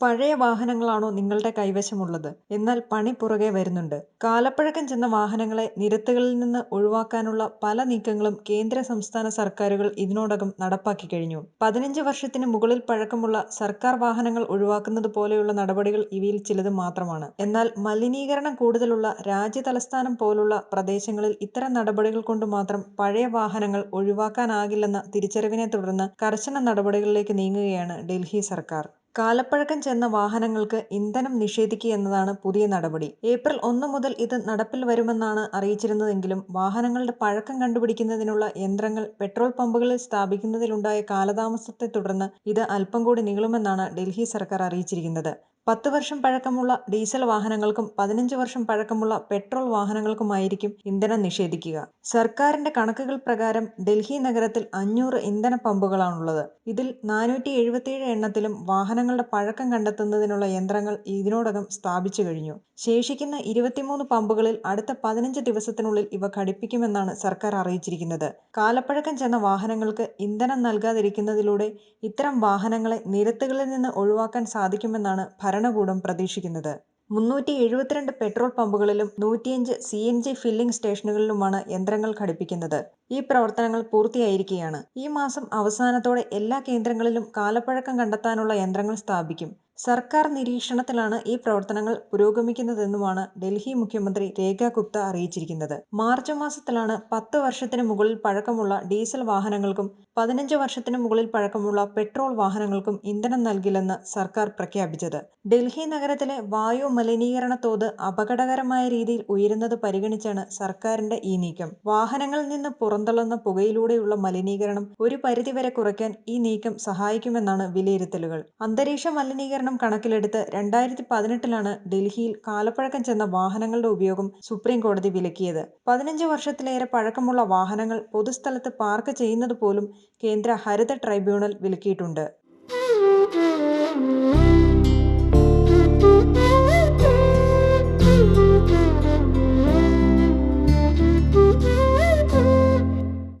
പഴയ വാഹനങ്ങളാണോ നിങ്ങളുടെ കൈവശമുള്ളത്? എന്നാൽ പണി പുറകെ വരുന്നുണ്ട്. കാലപ്പഴക്കം ചെന്ന വാഹനങ്ങളെ നിരത്തുകളിൽ നിന്ന് ഒഴിവാക്കാനുള്ള പല നീക്കങ്ങളും കേന്ദ്ര സംസ്ഥാന സർക്കാരുകൾ ഇതിനോടകം നടപ്പാക്കി കഴിഞ്ഞു പതിനഞ്ച് വർഷത്തിന് മുകളിൽ പഴക്കമുള്ള സർക്കാർ വാഹനങ്ങൾ ഒഴിവാക്കുന്നത് പോലെയുള്ള നടപടികൾ ഇവയിൽ ചിലത് മാത്രമാണ്. എന്നാൽ മലിനീകരണം കൂടുതലുള്ള രാജ്യതലസ്ഥാനം പോലുള്ള പ്രദേശങ്ങളിൽ ഇത്തരം നടപടികൾ കൊണ്ട് മാത്രം പഴയ വാഹനങ്ങൾ ഒഴിവാക്കാനാകില്ലെന്ന തിരിച്ചറിവിനെ തുടർന്ന് കർശന നടപടികളിലേക്ക് നീങ്ങുകയാണ് ഡൽഹി സർക്കാർ. കാലപ്പഴക്കം ചെന്ന വാഹനങ്ങൾക്ക് ഇന്ധനം നിഷേധിക്കുകയെന്നതാണ് പുതിയ നടപടി. ഏപ്രിൽ ഒന്ന് മുതൽ ഇത് നടപ്പിൽ വരുമെന്നാണ് അറിയിച്ചിരുന്നതെങ്കിലും വാഹനങ്ങളുടെ പഴക്കം കണ്ടുപിടിക്കുന്നതിനുള്ള യന്ത്രങ്ങൾ പെട്രോൾ പമ്പുകളിൽ സ്ഥാപിക്കുന്നതിലുണ്ടായ കാലതാമസത്തെ തുടർന്ന് ഇത് അല്പം കൂടി നീളുമെന്നാണ് ഡൽഹി സർക്കാർ അറിയിച്ചിരിക്കുന്നത്. പത്ത് വർഷം പഴക്കമുള്ള ഡീസൽ വാഹനങ്ങൾക്കും പതിനഞ്ച് വർഷം പഴക്കമുള്ള പെട്രോൾ വാഹനങ്ങൾക്കുമായിരിക്കും ഇന്ധനം നിഷേധിക്കുക. സർക്കാരിന്റെ കണക്കുകൾ പ്രകാരം ഡൽഹി നഗരത്തിൽ അഞ്ഞൂറ് ഇന്ധന പമ്പുകളാണുള്ളത്. ഇതിൽ നാനൂറ്റി എഴുപത്തിയേഴ് എണ്ണത്തിലും വാഹനങ്ങളുടെ പഴക്കം കണ്ടെത്തുന്നതിനുള്ള യന്ത്രങ്ങൾ ഇതിനോടകം സ്ഥാപിച്ചു കഴിഞ്ഞു. ശേഷിക്കുന്ന ഇരുപത്തിമൂന്ന് പമ്പുകളിൽ അടുത്ത പതിനഞ്ച് ദിവസത്തിനുള്ളിൽ ഇവ ഘടിപ്പിക്കുമെന്നാണ് സർക്കാർ അറിയിച്ചിരിക്കുന്നത്. കാലപ്പഴക്കം ചെന്ന വാഹനങ്ങൾക്ക് ഇന്ധനം നൽകാതിരിക്കുന്നതിലൂടെ ഇത്തരം വാഹനങ്ങളെ നിരത്തുകളിൽ നിന്ന് ഒഴിവാക്കാൻ സാധിക്കുമെന്നാണ് ഭരണകൂടം പ്രതീക്ഷിക്കുന്നത്. മുന്നൂറ്റി എഴുപത്തിരണ്ട് പെട്രോൾ പമ്പുകളിലും നൂറ്റിയഞ്ച് സി എൻ ജി ഫില്ലിംഗ് സ്റ്റേഷനുകളിലുമാണ് യന്ത്രങ്ങൾ ഘടിപ്പിക്കുന്നത്. ഈ പ്രവർത്തനങ്ങൾ പൂർത്തിയായിരിക്കുകയാണ്. ഈ മാസം അവസാനത്തോടെ എല്ലാ കേന്ദ്രങ്ങളിലും കാലപ്പഴക്കം കണ്ടെത്താനുള്ള യന്ത്രങ്ങൾ സ്ഥാപിക്കും. സർക്കാർ നിരീക്ഷണത്തിലാണ് ഈ പ്രവർത്തനങ്ങൾ പുരോഗമിക്കുന്നതെന്നുമാണ് ഡൽഹി മുഖ്യമന്ത്രി രേഖ ഗുപ്ത അറിയിച്ചിരിക്കുന്നത്. മാർച്ച് മാസത്തിലാണ് പത്ത് വർഷത്തിന് മുകളിൽ പഴക്കമുള്ള ഡീസൽ വാഹനങ്ങൾക്കും പതിനഞ്ച് വർഷത്തിന് മുകളിൽ പഴക്കമുള്ള പെട്രോൾ വാഹനങ്ങൾക്കും ഇന്ധനം നൽകില്ലെന്ന് സർക്കാർ പ്രഖ്യാപിച്ചത്. ഡൽഹി നഗരത്തിലെ വായു മലിനീകരണ തോത് അപകടകരമായ രീതിയിൽ ഉയരുന്നത് പരിഗണിച്ചാണ് സർക്കാരിന്റെ ഈ നീക്കം. വാഹനങ്ങളിൽ നിന്ന് പുറന്തള്ളുന്ന പുകയിലൂടെയുള്ള മലിനീകരണം ഒരു പരിധിവരെ കുറയ്ക്കാൻ ഈ നീക്കം സഹായിക്കുമെന്നാണ് വിലയിരുത്തലുകൾ. അന്തരീക്ഷ മലിനീകരണം കണക്കിലെടുത്ത് രണ്ടായിരത്തി പതിനെട്ടിലാണ് ഡൽഹിയിൽ കാലപ്പഴക്കം ചെന്ന വാഹനങ്ങളുടെ ഉപയോഗം സുപ്രീം കോടതി വിലക്കിയത്. പതിനഞ്ച് വർഷത്തിലേറെ പഴക്കമുള്ള വാഹനങ്ങൾ പൊതുസ്ഥലത്ത് പാർക്ക് ചെയ്യുന്നത് പോലും കേന്ദ്ര ഹരിത ട്രൈബ്യൂണൽ വിലക്കിയിട്ടുണ്ട്.